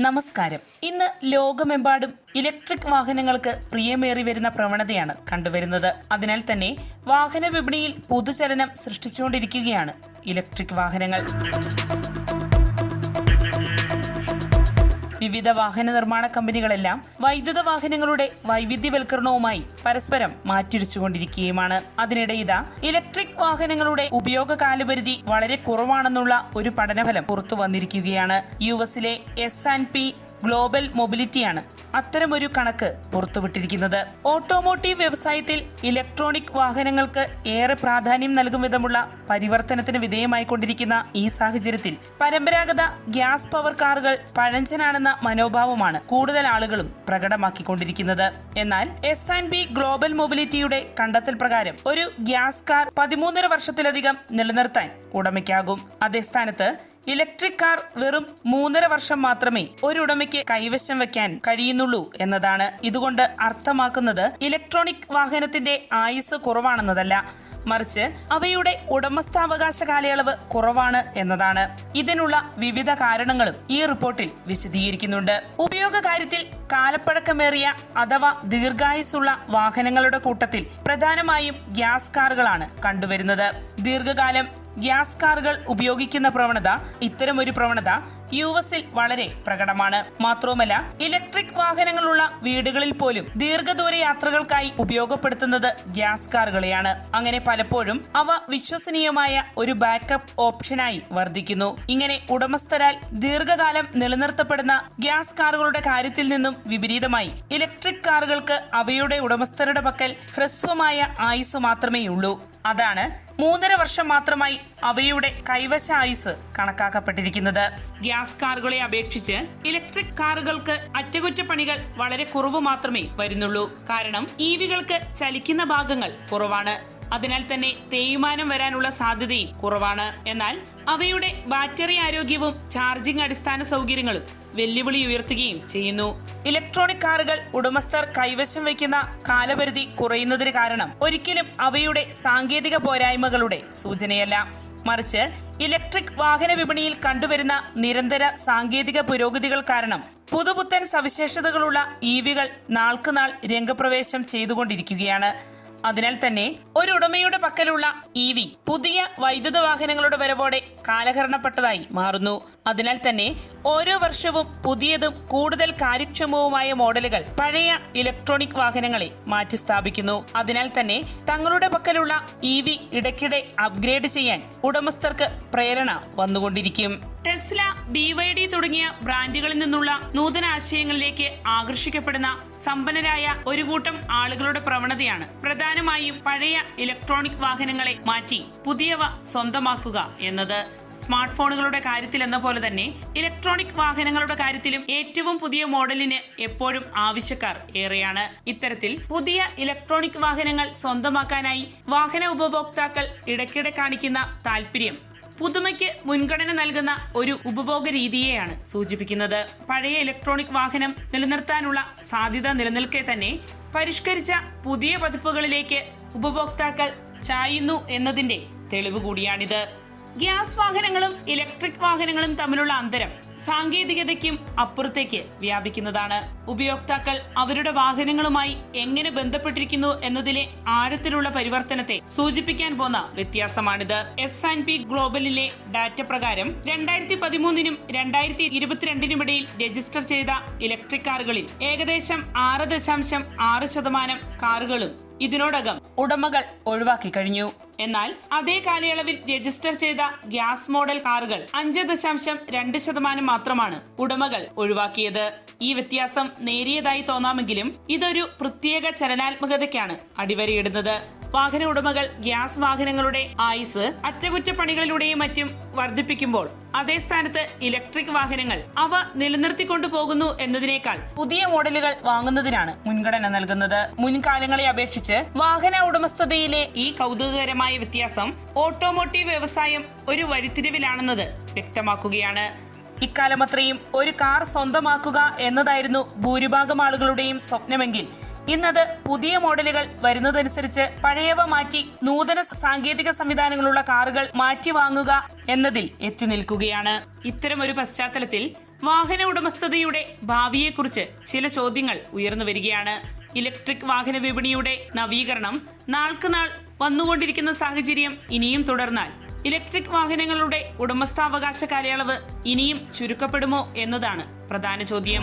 നമസ്കാരം. ഇന്ന് ലോകമെമ്പാടും ഇലക്ട്രിക് വാഹനങ്ങൾക്ക് പ്രിയമേറി വരുന്ന പ്രവണതയാണ് കണ്ടുവരുന്നത്. അതിനാൽ തന്നെ വാഹന വിപണിയിൽ പുതുചലനം സൃഷ്ടിച്ചുകൊണ്ടിരിക്കുകയാണ് ഇലക്ട്രിക് വാഹനങ്ങൾ. വിവിധ വാഹന നിർമ്മാണ കമ്പനികളെല്ലാം വൈദ്യുത വാഹനങ്ങളുടെ വൈവിധ്യവൽക്കരണവുമായി പരസ്പരം മാറ്റിരിച്ചുകൊണ്ടിരിക്കുകയുമാണ് അതിനിടെ ഇതാ ഇലക്ട്രിക് വാഹനങ്ങളുടെ ഉപയോഗ കാലപരിധി വളരെ കുറവാണെന്നുള്ള ഒരു പഠനഫലം പുറത്തു വന്നിരിക്കുകയാണ് യു എസിലെ എസ് ആൻഡ് പി ഗ്ലോബൽ മൊബിലിറ്റിയാണ് അത്തരമൊരു കണക്ക് പുറത്തുവിട്ടിരിക്കുന്നത്. ഓട്ടോമോട്ടീവ് വ്യവസായത്തിൽ ഇലക്ട്രോണിക് വാഹനങ്ങൾക്ക് ഏറെ പ്രാധാന്യം നൽകും വിധമുള്ള പരിവർത്തനത്തിന് വിധേയമായിക്കൊണ്ടിരിക്കുന്ന ഈ സാഹചര്യത്തിൽ പരമ്പരാഗത ഗ്യാസ് പവർ കാറുകൾ പഴഞ്ചനാണെന്ന മനോഭാവമാണ് കൂടുതൽ ആളുകളും പ്രകടമാക്കിക്കൊണ്ടിരിക്കുന്നത്. എന്നാൽ എസ് ആൻഡ് ബി ഗ്ലോബൽ മൊബിലിറ്റിയുടെ കണ്ടെത്തൽ പ്രകാരം ഒരു ഗ്യാസ് കാർ പതിമൂന്നര വർഷത്തിലധികം നിലനിർത്താൻ ഉടമയ്ക്കാകും. അതേ സ്ഥാനത്ത് ഇലക്ട്രിക് കാർ വെറും മൂന്നര വർഷം മാത്രമേ ഒരു ഉടമയ്ക്ക് കൈവശം വെക്കാൻ കഴിയുന്നുള്ളൂ എന്നതാണ് ഇതുകൊണ്ട് അർത്ഥമാക്കുന്നത് ഇലക്ട്രോണിക് വാഹനത്തിന്റെ ആയുസ് കുറവാണെന്നതല്ല. മറിച്ച് അവയുടെ ഉടമസ്ഥാവകാശ കാലയളവ് കുറവാണ് എന്നതാണ്. ഇതിനുള്ള വിവിധ കാരണങ്ങളും ഈ റിപ്പോർട്ടിൽ വിശദീകരിക്കുന്നുണ്ട്. ഉപയോഗ കാര്യത്തിൽ കാലപ്പഴക്കമേറിയ അഥവാ ദീർഘായുസുള്ള വാഹനങ്ങളുടെ കൂട്ടത്തിൽ പ്രധാനമായും ഗ്യാസ് കാറുകളാണ് കണ്ടുവരുന്നത്. ദീർഘകാലം ഗ്യാസ് കാറുകൾ ഉപയോഗിക്കുന്ന പ്രവണത ഇത്തരമൊരു പ്രവണത യു എസിൽ വളരെ പ്രകടമാണ്. മാത്രവുമല്ല ഇലക്ട്രിക് വാഹനങ്ങളുള്ള വീടുകളിൽ പോലും ദീർഘദൂര യാത്രകൾക്കായി ഉപയോഗപ്പെടുത്തുന്നത് ഗ്യാസ് കാറുകളെയാണ്. അങ്ങനെ പലപ്പോഴും അവ വിശ്വസനീയമായ ഒരു ബാക്കപ്പ് ഓപ്ഷനായി വർദ്ധിക്കുന്നു. ഇങ്ങനെ ഉടമസ്ഥരാൽ ദീർഘകാലം നിലനിർത്തപ്പെടുന്ന ഗ്യാസ് കാറുകളുടെ കാര്യത്തിൽ നിന്നും വിപരീതമായി. ഇലക്ട്രിക് കാറുകൾക്ക് അവയുടെ ഉടമസ്ഥരുടെ പക്കൽ ഹ്രസ്വമായ ആയുസ് മാത്രമേയുള്ളൂ. അതാണ് മൂന്നര വർഷം മാത്രമായി അവയുടെ കൈവശ ആയുസ് കണക്കാക്കപ്പെട്ടിരിക്കുന്നത്. ഗ്യാസ് കാറുകളെ അപേക്ഷിച്ച് ഇലക്ട്രിക് കാറുകൾക്ക് അറ്റകുറ്റപ്പണികൾ വളരെ കുറവ് മാത്രമേ വരുന്നുള്ളൂ. കാരണം ഇവികൾക്ക് ചലിക്കുന്ന ഭാഗങ്ങൾ കുറവാണ്. അതിനാൽ തന്നെ തേയ്മാനം വരാനുള്ള സാധ്യതയും കുറവാണ്. എന്നാൽ അവയുടെ ബാറ്ററി ആരോഗ്യവും ചാർജിംഗ് അടിസ്ഥാന സൗകര്യങ്ങളും വെല്ലുവിളി ഉയർത്തുകയും ചെയ്യുന്നു. ഇലക്ട്രോണിക് കാറുകൾ ഉടമസ്ഥർ കൈവശം വയ്ക്കുന്ന കാലപരിധി കുറയുന്നതിന് കാരണം ഒരിക്കലും അവയുടെ സാങ്കേതിക പോരായ്മകളുടെ സൂചനയല്ല. മറിച്ച് ഇലക്ട്രിക് വാഹന വിപണിയിൽ കണ്ടുവരുന്ന നിരന്തര സാങ്കേതിക പുരോഗതികൾ കാരണം പുതുപുത്തൻ സവിശേഷതകളുള്ള ഇവികൾ നാൾക്കുനാൾ രംഗപ്രവേശം ചെയ്തുകൊണ്ടിരിക്കുകയാണ്. അതിനാൽ തന്നെ ഒരു ഉടമയുടെ പക്കലുള്ള ഇ വി പുതിയ വൈദ്യുത വാഹനങ്ങളുടെ വരവോടെ കാലഹരണപ്പെട്ടതായി മാറുന്നു. അതിനാൽ തന്നെ ഓരോ വർഷവും പുതിയതും കൂടുതൽ കാര്യക്ഷമവുമായ മോഡലുകൾ പഴയ ഇലക്ട്രോണിക് വാഹനങ്ങളെ മാറ്റി സ്ഥാപിക്കുന്നു അതിനാൽ തന്നെ തങ്ങളുടെ പക്കലുള്ള ഇ വി ഇടയ്ക്കിടെ അപ്ഗ്രേഡ് ചെയ്യാൻ ഉടമസ്ഥർക്ക് പ്രേരണ വന്നുകൊണ്ടിരിക്കും. ടെസ്ല ബി വൈ ഡി തുടങ്ങിയ ബ്രാൻഡുകളിൽ നിന്നുള്ള നൂതന ആശയങ്ങളിലേക്ക് ആകർഷിക്കപ്പെടുന്ന സമ്പന്നരായ ഒരു കൂട്ടം ആളുകളുടെ പ്രവണതയാണ് പ്രധാനമായും പഴയ ഇലക്ട്രോണിക് വാഹനങ്ങളെ മാറ്റി പുതിയവ സ്വന്തമാക്കുക എന്നത്. സ്മാർട്ട് ഫോണുകളുടെ കാര്യത്തിൽ എന്ന പോലെ തന്നെ ഇലക്ട്രോണിക് വാഹനങ്ങളുടെ കാര്യത്തിലും ഏറ്റവും പുതിയ മോഡലിന് എപ്പോഴും ആവശ്യക്കാർ ഏറെയാണ്. ഇത്തരത്തിൽ പുതിയ ഇലക്ട്രോണിക് വാഹനങ്ങൾ സ്വന്തമാക്കാനായി വാഹന ഉപഭോക്താക്കൾ ഇടയ്ക്കിടെ കാണിക്കുന്ന താല്പര്യം പുതുമയ്ക്ക് മുൻഗണന നൽകുന്ന ഒരു ഉപഭോഗ രീതിയെയാണ് സൂചിപ്പിക്കുന്നത്. പഴയ ഇലക്ട്രോണിക് വാഹനം നിലനിർത്താനുള്ള സാധ്യത നിലനിൽക്കെ തന്നെ പരിഷ്കരിച്ച പുതിയ പതിപ്പുകളിലേക്ക് ഉപഭോക്താക്കൾ ചായുന്നു എന്നതിന്റെ തെളിവ് കൂടിയാണിത്. ഗ്യാസ് വാഹനങ്ങളും ഇലക്ട്രിക് വാഹനങ്ങളും തമ്മിലുള്ള അന്തരം സാങ്കേതികതയ്ക്കും അപ്പുറത്തേക്ക് വ്യാപിക്കുന്നതാണ്. ഉപയോക്താക്കൾ അവരുടെ വാഹനങ്ങളുമായി എങ്ങനെ ബന്ധപ്പെട്ടിരിക്കുന്നു എന്നതിലെ ആഴത്തിലുള്ള പരിവർത്തനത്തെ സൂചിപ്പിക്കാൻ പോന്ന വ്യത്യാസമാണിത്. എസ് ആൻഡ് പി ഗ്ലോബലിലെ ഡാറ്റ പ്രകാരം രണ്ടായിരത്തി പതിമൂന്നിനും രണ്ടായിരത്തി ഇരുപത്തിരണ്ടിനുമിടയിൽ രജിസ്റ്റർ ചെയ്ത ഇലക്ട്രിക് കാറുകളിൽ ഏകദേശം ആറ് ദശാംശം ആറ് ശതമാനം കാറുകളും ഇതിനോടകം ഉടമകൾ ഒഴിവാക്കി കഴിഞ്ഞു. എന്നാൽ അതേ കാലയളവിൽ രജിസ്റ്റർ ചെയ്ത ഗ്യാസ് മോഡൽ കാറുകൾ അഞ്ച് ദശാംശം രണ്ട് ശതമാനം മാത്രമാണ് ഉടമകൾ ഒഴിവാക്കിയത്. ഈ വ്യത്യാസം നേരിയതായി തോന്നാമെങ്കിലും ഇതൊരു പ്രത്യേക ചലനാത്മകതയ്ക്കാണ് അടിവരയിടുന്നത്. വാഹന ഉടമകൾ ഗ്യാസ് വാഹനങ്ങളുടെ ആയുസ് അറ്റകുറ്റപ്പണികളിലൂടെയും മറ്റും വർദ്ധിപ്പിക്കുമ്പോൾ അതേ സ്ഥാനത്ത് ഇലക്ട്രിക് വാഹനങ്ങൾ അവ നിലനിർത്തിക്കൊണ്ടു പോകുന്നു എന്നതിനേക്കാൾ പുതിയ മോഡലുകൾ വാങ്ങുന്നതിനാണ് മുൻഗണന നൽകുന്നത്. മുൻകാലങ്ങളെ അപേക്ഷിച്ച് വാഹന ഉടമസ്ഥതയിലെ ഈ കൗതുകകരമായ വ്യത്യാസം ഓട്ടോമോട്ടീവ് വ്യവസായം ഒരു വഴിത്തിരിവിലാണെന്നത് വ്യക്തമാക്കുകയാണ്. ഇക്കാലമത്രയും ഒരു കാർ സ്വന്തമാക്കുക എന്നതായിരുന്നു ഭൂരിഭാഗം ആളുകളുടെയും സ്വപ്നമെങ്കിൽ ഇന്നത് പുതിയ മോഡലുകൾ വരുന്നതനുസരിച്ച് പഴയവ മാറ്റി നൂതന സാങ്കേതിക സംവിധാനങ്ങളുള്ള കാറുകൾ മാറ്റി വാങ്ങുക എന്നതിൽ എത്തി നിൽക്കുകയാണ്. ഇത്തരം ഒരു പശ്ചാത്തലത്തിൽ വാഹന ഉടമസ്ഥതയുടെ ഭാവിയെക്കുറിച്ച് ചില ചോദ്യങ്ങൾ ഉയർന്നു വരികയാണ്. ഇലക്ട്രിക് വാഹന വിപണിയുടെ നവീകരണം നാൾക്ക് നാൾ വന്നുകൊണ്ടിരിക്കുന്ന സാഹചര്യം ഇനിയും തുടർന്നാൽ ഇലക്ട്രിക് വാഹനങ്ങളുടെ ഉടമസ്ഥാവകാശ കാലയളവ് ഇനിയും ചുരുക്കപ്പെടുമോ എന്നതാണ് പ്രധാന ചോദ്യം.